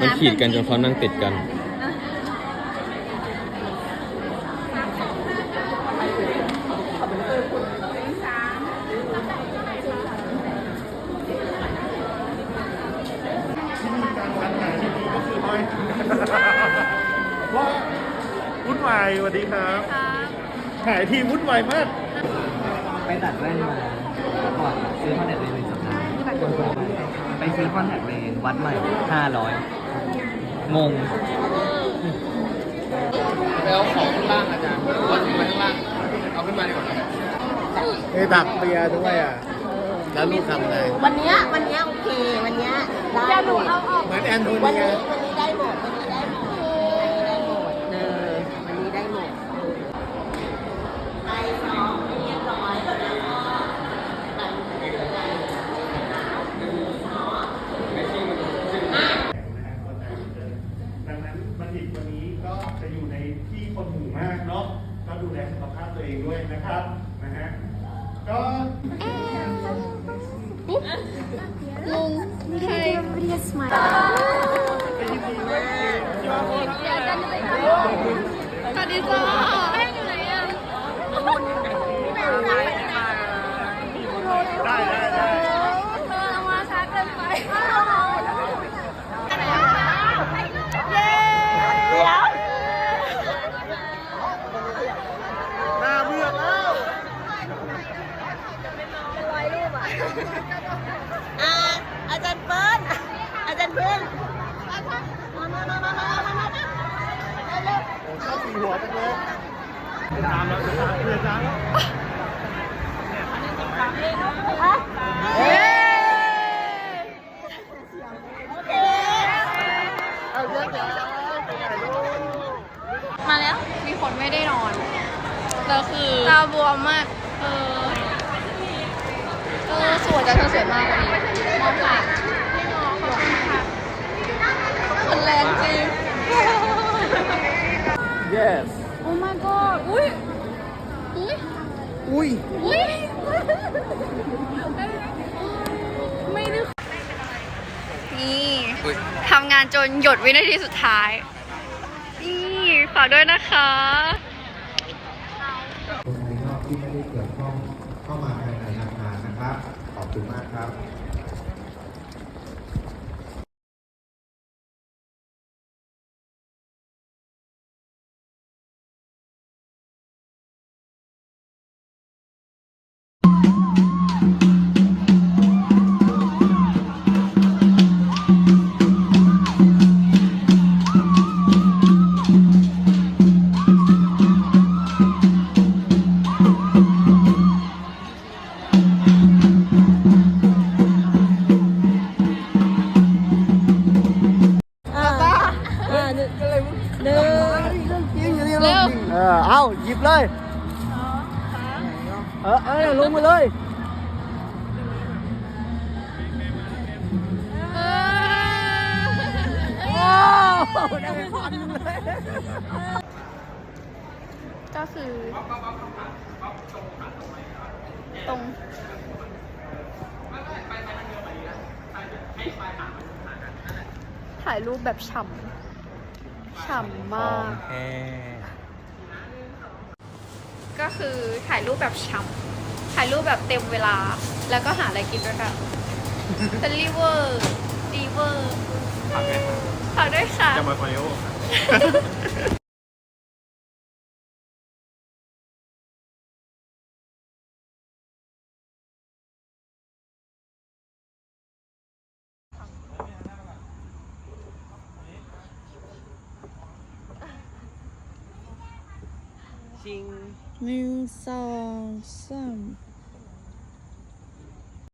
มันขีดกันจนเขานั่งติดกัน ว่าวุ่นวายสวัสดีครับหายทีวุ่นวายมาก ไปตัดแว่นมาก่อนซื้อคอนแทคเลนส์หนึ่งสัปดาห์ ไปซื้อคอนแทคเลนส์วัดใหม่ห้าร้อยงงไปเอาของข้างล่างอาจารย์เอาขึ้นมาข้างล่าง เอาขึ้นมาดีกว่าไอ้ตักเบียร์ด้วยอะ แล้วลูกทำไงวันเนี้ยวันเนี้ยโอเค วันเนี้ยได้หมดเหมือนแอนโทวันเนียนี้วันนี้ได้หมดวันนี้ได้หมดวันนี้ได้หมดเออวันนี้ได้หมดไปสองเรียบร้อยแล้วก็ ดังนั้นบัณฑิตวันนี้ก็จะอยู่ในที่คนหมู่มากเนาะ ก็ ดูแลสุขภาพตัวเองด้วยนะครับนะฮะก็ได้ อ่าอาจารย์เปิ้ลอาจารย์เปิ้ลมามามามามามามาเร็วชอบสีหัวจังเลยตามแล้วตามเลยตามแล้วฮะเย้โอเคเอาเยอะๆมาแล้ว มีคนไม่ได้นอนแล้วคือตาบวมมาก เออเออสวยแต่เธอสวยมากว่านี้มองผ่านคนแรงจริง yes โอ้ my god อุ้ยอุ้ยอุ้ยอุ้ยไม่นึกนี่ทำงานจนหยดวินาทีสุดท้าย นี่ฝากด้วยนะคะ เข้ามาภายในอาคารนะครับ ขอบคุณมากครับ เออเอาหยิบเลย เออเออลงมาเลยก็คือ ตรงถ่ายรูปแบบฉ่ำฉ่ำมาก ก็คือถ่ายรูปแบบฉ่ำถ่ายรูปแบบเต็มเวลา แล้วก็หาอะไรกินด้วยกันเป็นรีเวอร์รีเวอร์ฝากด้วยค่ะ จะมาคอนโอ ชิงหนึ่งสองสาม